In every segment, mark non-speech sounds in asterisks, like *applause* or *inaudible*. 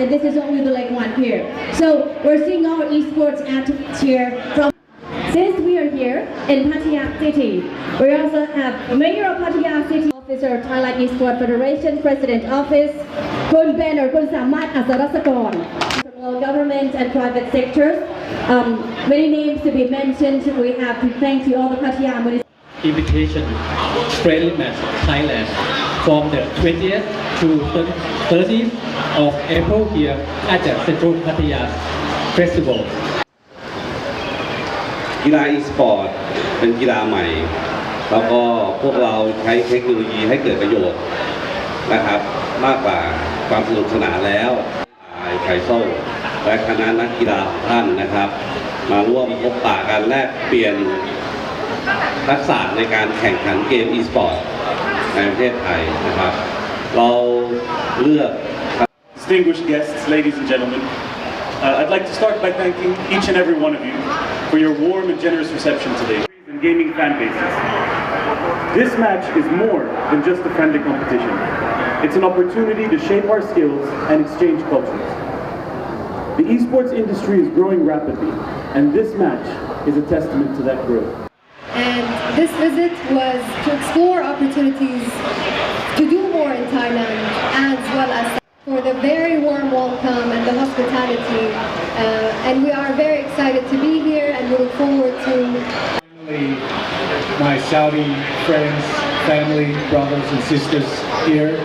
and this is only the like one here. So we're seeing our esports athletes here from. Since we are here in Pattaya City, we also have Mayor of Pattaya City Officer of Thailand Esports Federation President Office, Kun Ben or Kun Samat local government and private sectors. Um, many names to be mentioned. We have to thank you all the Pattaya invitation friendly Thailand from the 20th to 30th of April here at the Central Pattaya Festival. กีฬา e-sport เป็นกีฬาใหม่ แล้วก็พวกเราใช้เทคโนโลยีให้เกิดประโยชน์นะครับ มากกว่าความสนุกสนานแล้วไคโซและคณะนักกีฬาท่านนะครับ มาร่วมพบปะกันแลกเปลี่ยนทักษะในการแข่งขันเกม e-sport ในประเทศไทยนะครับ เราเลือก Distinguished guests, ladies and gentlemen, uh, I'd like to start by thanking each and every one of you for your warm and generous reception today and gaming fan bases. This match is more than just a friendly competition. It's an opportunity to shape our skills and exchange cultures. The esports industry is growing rapidly, and this match is a testament to that growth. And this visit was to explore opportunities to do more in Thailand as well as for the very warm welcome and the hospitality. Uh, and we are very excited to be here and we look forward to Finally, my Saudi friends, family, brothers and sisters here.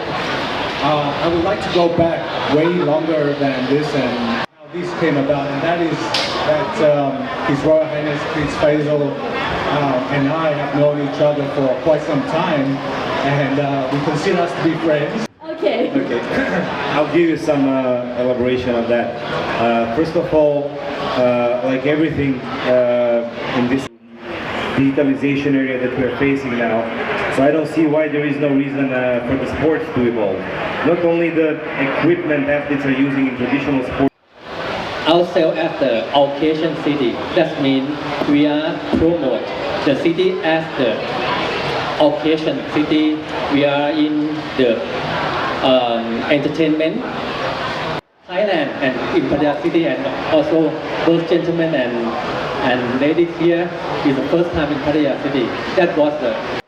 Uh, I would like to go back way longer than this and how this came about, and that is that um, His Royal Highness Prince Faisal uh, and I have known each other for quite some time, and uh, we consider us to be friends. Okay. Okay, *coughs* I'll give you some uh, elaboration on that. Uh, first of all, uh, like everything uh, in this digitalization area that we're facing now, so I don't see why there is no reason uh, for the sports to evolve. Not only the equipment athletes are using in traditional sports. Ourselves as the occasion city. That means we are promote the city as the occasion city. We are in the um, entertainment Thailand and in Pattaya City and also both gentlemen and and ladies here is the first time in Pattaya City. That was the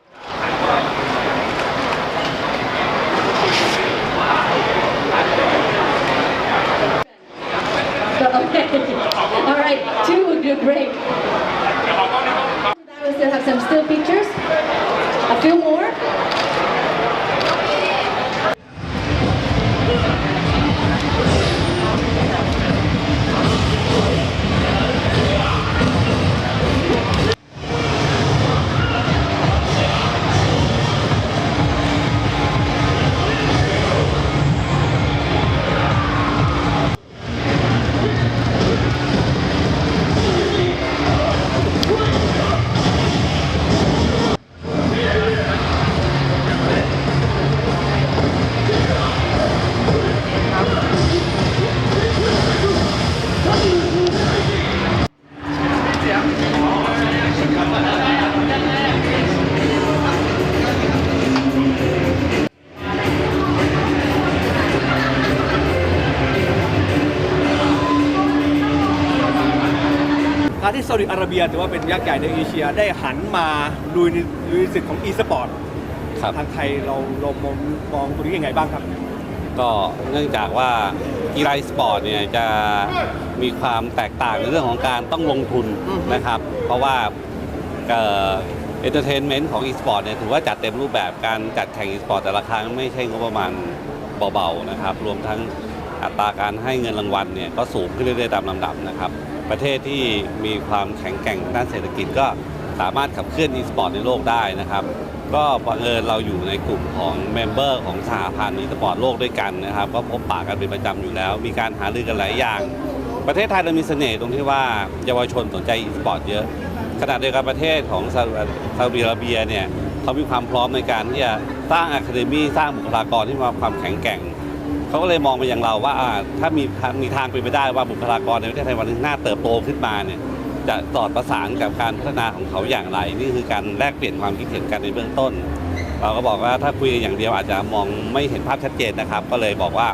การที่ซาอุดิอาระเบียถือว่าเป็นยักษ์ใหญ่ในเอเชียได้หันมาลุยในลุยสิทธิ์ของอีสปอร์ตครับ ทางไทยเราเรามองมองตรงนี้ยังไงบ้างครับ ก็เนื่องจากว่ากีฬาสปอร์ตเนี่ยจะมีความแตกต่างในเรื่องของการต้องลงทุนนะครับ เพราะว่าเอนเตอร์เทนเมนต์ของอีสปอร์ตเนี่ยถือว่าจัดเต็มรูปแบบการจัดแข่งอีสปอร์ตแต่ละครั้งไม่ใช่งบประมาณเบาๆนะครับ รวมทั้งอัตราการให้เงินรางวัลเนี่ยก็สูงขึ้นเรื่อยๆตามลำดับนะครับ ประเทศที่มีความแข็งแกร่งด้านเศรษฐกิจก็สามารถขับเคลื่อนอีสปอร์ตในโลกได้นะครับ ก็บังเอิญเราอยู่ในกลุ่มของเมมเบอร์ของสหพันธ์อีสปอร์ตโลกด้วยกันนะครับ ก็พบปะกันเป็นประจำอยู่แล้ว มีการหารือกันหลายอย่าง ประเทศไทยเรามีเสน่ห์ตรงที่ว่าเยาวชนสนใจอีสปอร์ตเยอะขณะเดียวกันประเทศของซาอุซาอุดิอาระเบียเนี่ยเขามีความพร้อมในการที่จะสร้างอะคาเดมี่สร้างบุคลากรที่มีความแข็งแกร่ง เขาก็เลยมองไปอย่างเราว่าอ่าถ้ามีมีทางเป็นไปได้ว่าบุคลากรในประเทศไทยวันข้หน้าเติบโตขึ้นมาเนี่ยจะสอดประสานกับการพัฒนาของเขาอย่างไร นี่คือการแลกเปลี่ยนความคิดเห็นกันในเบื้องต้น เราก็บอกว่าถ้าคุยอย่างเดียวอาจจะมองไม่เห็นภาพชัดเจนนะครับ ก็เลยบอกว่า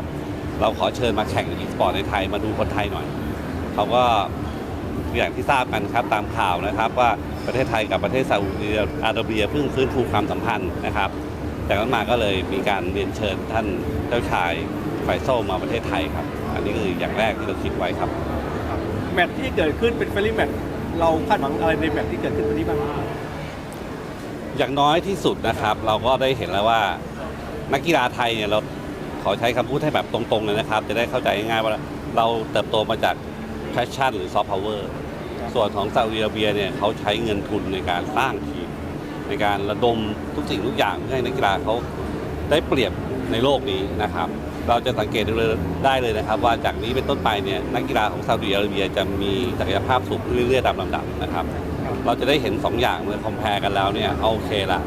เราขอเชิญมาแข่งอีสปอร์ตในไทยมาดูคนไทยหน่อยเขาก็อย่างที่ทราบกันครับตามข่าวนะครับ ว่าประเทศไทยกับประเทศซาอุดิอาระเบียเพิ่งฟื้นฟูความสัมพันธ์นะครับจากนั้นมาก็เลยมีการเรียนเชิญท่านเจ้าชาย ไฟโซลมาประเทศไทยครับ อันนี้คืออย่างแรกที่เราคิดไว้ครับ แมตช์ที่เกิดขึ้นเป็นเฟรนลี่แมตช์เราคาดหวังอะไรในแมตช์ที่เกิดขึ้นวันนี้บ้างอย่างน้อยที่สุดนะครับ เราก็ได้เห็นแล้วว่านักกีฬาไทยเนี่ยเราขอใช้คำพูดให้แบบตรงๆเลยนะครับ จะได้เข้าใจง่ายๆว่าเราเติบโตมาจากแพชชั่นหรือซอฟต์พาวเวอร์ส่วนของซาอุดิอาระเบียเนี่ยเขาใช้เงินทุนในการสร้างทีมในการระดมทุกสิ่งทุกอย่างเพื่อให้นักกีฬาเขาได้เปรียบในโลกนี้นะครับ เราจะสังเกตได้เลยนะครับ ว่าจากนี้เป็นต้นไปเนี่ยนักกีฬาของซาอุดิอาระเบียจะมีศักยภาพสูงขึ้นเรื่อยๆตามลำดับนะครับ เราจะได้เห็น 2 อย่างเมื่อคอมเพลกันแล้วเนี่ยโอเคละ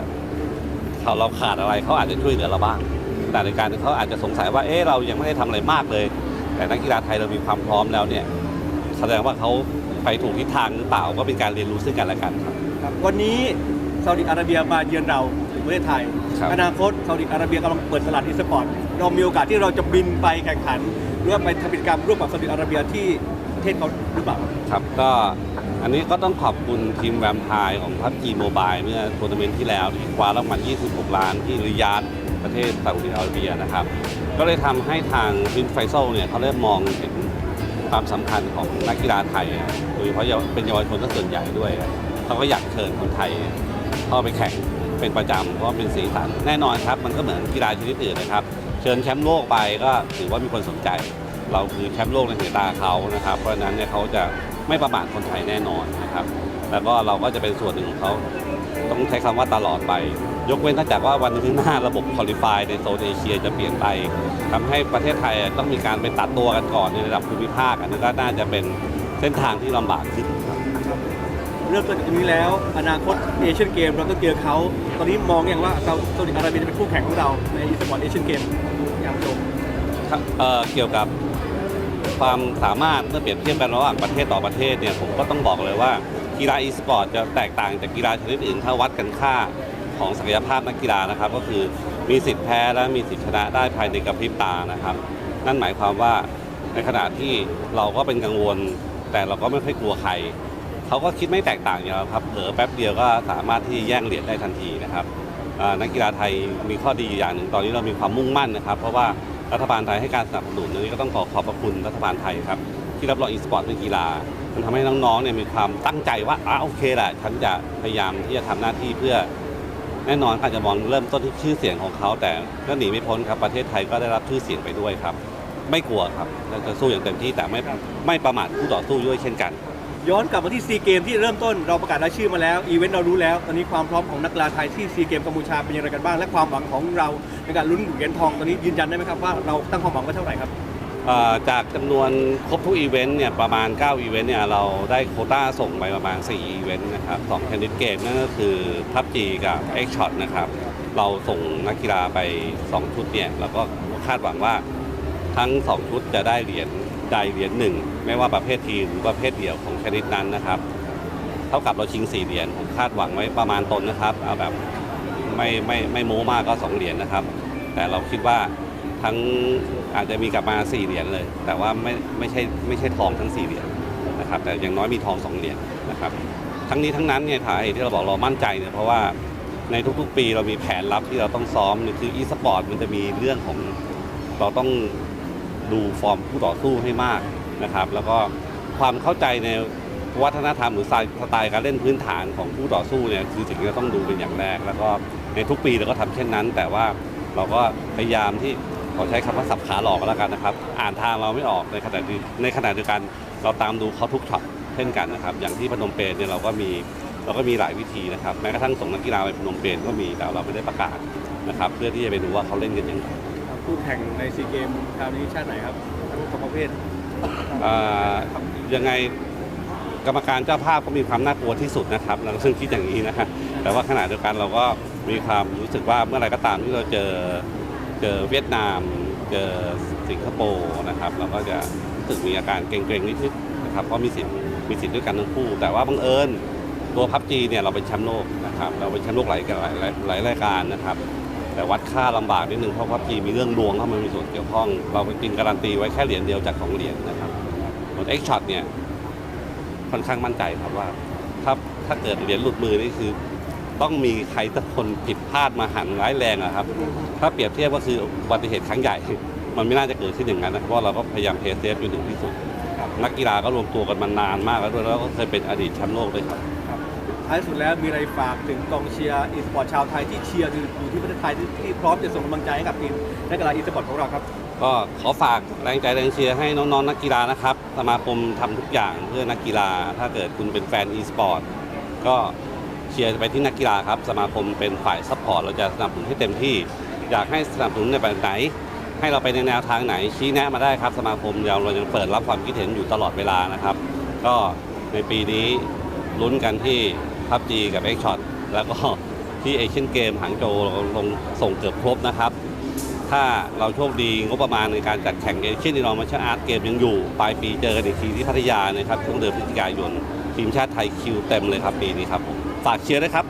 เขาเราขาดอะไรเขาอาจจะช่วยเหลือเราบ้าง แต่ในการที่เขาอาจจะสงสัยว่าเอ๊ะเรายังไม่ได้ทำอะไรมากเลย แต่นักกีฬาไทยเรามีความพร้อมแล้วเนี่ยแสดงว่าเขาไปถูกทิศทางหรือเปล่าก็เป็นการเรียนรู้ซึ่งกันและกันครับวันนี้ซาอุดิอาระเบียมาเยือนเราถึงประเทศไทย อนาคตซาอุดิอาระเบียกำลังเปิดตลาดอีสปอร์ตเรามีโอกาสที่เราจะบินไปแข่งขันหรือว่าไปทำกิจกรรมร่วมกับซาอุดิอาระเบียที่ประเทศเขาหรือเปล่าครับก็อันนี้ก็ต้องขอบคุณทีมแวมไพร์ของพับจีโมบายเมื่อทัวร์นาเมนต์ที่แล้วที่คว้ารางวัล 26 ล้านที่ริยาดประเทศซาอุดิอาระเบียนะครับ ก็เลยทำให้ทางวินไฟโซลเนี่ยเขาเริ่มมองเห็นความสำคัญของนักกีฬาไทยอะโดยเฉพาะเยาวเป็นเยาวชนก็ส่วนใหญ่ด้วยเขาก็อยากเชิญคนไทยเข้าไปแข่ง เป็นประจำเพราะเป็นสีสันแน่นอนครับมันก็เหมือนกีฬาชนิดอื่นนะครับ เชิญแชมป์โลกไปก็ถือว่ามีคนสนใจ เราคือแชมป์โลกในสายตาเขานะครับ เพราะฉะนั้นเนี่ยเขาจะไม่ประมาทคนไทยแน่นอนนะครับ แล้วก็เราก็จะเป็นส่วนหนึ่งของเขาต้องใช้คำว่าตลอดไป ยกเว้นถ้าจากว่าวันข้างหน้าระบบคอลิฟายในโซนเอเชียจะเปลี่ยนไปทำให้ประเทศไทยต้องมีการไปตัดตัวกันก่อนในระดับภูมิภาคอันนี้ก็น่าจะเป็นเส้นทางที่ลำบากขึ้น เริ่มต้นจากตรงนี้แล้ว อนาคตเอเชียนเกมเราก็เจอเขา ตอนนี้มองอย่างว่าซาอุดิอาระเบียจะเป็นคู่แข่งของเราในอีสปอร์ตเอเชียนเกมอย่างตรงครับเอ่อเกี่ยวกับความสามารถเมื่อเปรียบเทียบกันระหว่างประเทศต่อประเทศเนี่ยผมก็ต้องบอกเลยว่ากีฬาอีสปอร์ตจะแตกต่างจากกีฬาชนิดอื่นถ้าวัดกันค่าของศักยภาพนักกีฬานะครับ ก็คือมีสิทธิ์แพ้และมีสิทธิ์ชนะได้ภายในกระพริบตานะครับ นั่นหมายความว่าในขณะที่เราก็เป็นกังวล แต่เราก็ไม่ค่อยกลัวใคร เขาก็คิดไม่แตกต่างอย่างเราครับเผลอแป๊บเดียวก็สามารถที่แย่งเหรียญได้ทันทีนะครับนักกีฬาไทยมีข้อดีอย่างหนึ่งตอนนี้เรามีความมุ่งมั่นนะครับ เพราะว่ารัฐบาลไทยให้การสนับสนุนนนี้ก็ต้องขอขอบพระคุณรัฐบาลไทยครับที่รับรองอีสปอร์ตเป็นกีฬา มันทำให้น้องๆเนี่ยมีความตั้งใจว่าอ่าโอเคแหละฉันจะพยายามที่จะทำหน้าที่เพื่อแน่นอนอาจจะมองเริ่มต้นที่ชื่อเสียงของเขา แต่ก็หนีไม่พ้นครับประเทศไทยก็ได้รับชื่อเสียงไปด้วยครับ ไม่กลัวครับเราจะสู้อย่างเต็มที่แต่ไม่ไม่ประมาทคู่ต่อสู้ด้วยเช่นกัน ย้อนกลับมาที่ซีเกมที่เริ่มต้นเราประกาศรายชื่อมาแล้วอีเวนต์เรารู้แล้ว ตอนนี้ความพร้อมของนักกีฬาไทยที่ซีเกมกัมพูชาเป็นอย่างไรกันบ้าง และความหวังของเราในการลุ้นเหรียญทองตอนนี้ยืนยันได้ไหมครับว่าเราตั้งความหวังไว้เท่าไหร่ครับจากจำนวนครบทุกอีเวนต์เนี่ยประมาณ 9 อีเวนต์เนี่ยเราได้โคต้าส่งไปประมาณ 4 อีเวนต์นะครับสองชนิดเกมนั่นก็คือพับจีกับเอ็กช็อตนะครับเราส่งนักกีฬาไป 2 ชุดเนี่ยเราก็คาดหวังว่าทั้ง 2 ชุดจะได้เหรียญ ใดเหรียญหนึ่งไม่ว่าประเภททีมหรือประเภทเดี่ยวของชนิดนั้นนะครับ เท่ากับเราชิง4เหรียญผมคาดหวังไว้ประมาณตนนะครับเอาแบบไม่ไม่ไม่โม้มากก็2เหรียญนะครับ แต่เราคิดว่าทั้งอาจจะมีกลับมา4เหรียญเลย แต่ว่าไม่ไม่ใช่ไม่ใช่ทองทั้ง4เหรียญนะครับ แต่อย่างน้อยมีทอง2เหรียญนะครับ ทั้งนี้ทั้งนั้นเนี่ยถ่ายที่เราบอกเรามั่นใจเนี่ยเพราะว่าในทุกๆ ปีเรามีแผนลับที่เราต้องซ้อมคืออีสปอร์ตมันจะมีเรื่องของเราต้อง ดูฟอร์มผู้ต่อสู้ให้มากนะครับ แล้วก็ความเข้าใจในวัฒนธรรมหรือสไตล์การเล่นพื้นฐานของผู้ต่อสู้เนี่ยคือสิ่งที่เราต้องดูเป็นอย่างแรก แล้วก็ในทุกปีเราก็ทำเช่นนั้น แต่ว่าเราก็พยายามที่ขอใช้คำว่าสับขาหลอกก็แล้วกันนะครับ อ่านทางเราไม่ออกในขณะที่ในขณะเดียวกันเราตามดูเขาทุกช็อตเช่นกันนะครับ อย่างที่พนมเปญเนี่ยเราก็มีเราก็มีหลายวิธีนะครับ แม้กระทั่งส่งนักกีฬาไปพนมเปญก็มีแต่เราไม่ได้ประกาศนะครับ เพื่อที่จะไปดูว่าเขาเล่นกันยังไง คู่แข่งในซีเกมคราวนี้ชาติไหนครับทั้งสองประเภทยังไงกรรมการเจ้าภาพก็มีความน่ากลัวที่สุดนะครับเราซึ่งคิดอย่างนี้นะฮะแต่ว่าขณะเดียวกันเราก็มีความรู้สึกว่าเมื่อไรก็ตามที่เราเจอเจอเวียดนาม เจอสิงคโปร์นะครับ เราก็จะรู้สึกมีอาการเกรงๆนิดๆนะครับเพราะมีสิทธิ์มีสิทธิ์ด้วยกันทั้งคู่ แต่ว่าบังเอิญตัวพับจีเนี่ยเราเป็นแชมป์โลกนะครับเราเป็นแชมป์โลกหลายหลายหลายหลายรายการนะครับ แต่วัดค่าลำบากนิดนึงเพราะพับจีมีเรื่องดวงเข้ามามีส่วนเกี่ยวข้อง เราไปกินการันตีไว้แค่เหรียญเดียวจากของเหรียญนะครับส่วนเอ็กช็อตเนี่ยค่อนข้างมั่นใจครับว่า ถ้าถ้าเกิดเหรียญหลุดมือนี่คือ ต้องมีใครสักคนผิดพลาดมาหันร้ายแรงอะครับ ถ้าเปรียบเทียบก็คืออุบัติเหตุครั้งใหญ่ มันไม่น่าจะเกิดขึ้นอย่างนั้นนะเพราะเราก็พยายามเพย์เซฟอยู่ถึงที่สุดนักกีฬาก็รวมตัวกันมานานมากแล้วด้วยแล้วก็เคยเป็นอดีตแชมป์โลกด้วยครับ ท้ายสุดแล้วมีอะไรฝากถึงกองเชียร์อีสปอร์ตชาวไทยที่เชียร์อยู่ที่ประเทศไทยที่พร้อมจะส่งกำลังใจให้กับทีมนักกีฬาอีสปอร์ตของเราครับ ก็ขอฝากแรงใจแรงเชียร์ให้น้องๆนักกีฬานะครับ สมาคมทำทุกอย่างเพื่อนักกีฬา ถ้าเกิดคุณเป็นแฟน e-sport ก็เชียร์ไปที่นักกีฬาครับ สมาคมเป็นฝ่ายซัพพอร์ตเราจะสนับสนุนให้เต็มที่ อยากให้สนับสนุนในแบบไหน ให้เราไปในแนวทางไหนชี้แนะมาได้ครับ สมาคมเราเรายังเปิดรับความคิดเห็นอยู่ตลอดเวลานะครับ ก็ในปีนี้ลุ้นกันที่ พับจีกับเอ็กช็อตแล้วก็ที่เอเชียนเกมหางโจวลงส่งเกือบครบนะครับ ถ้าเราโชคดีงบประมาณในการจัดแข่งเอเชียนอินดอร์มาชอาร์ตเกมยังอยู่ปลายปีเจอกันอีกทีที่พัทยานะครับช่วงเดือนพฤศจิกายนทีมชาติไทยคิวเต็มเลยครับปีนี้ครับฝากเชียร์นะครับ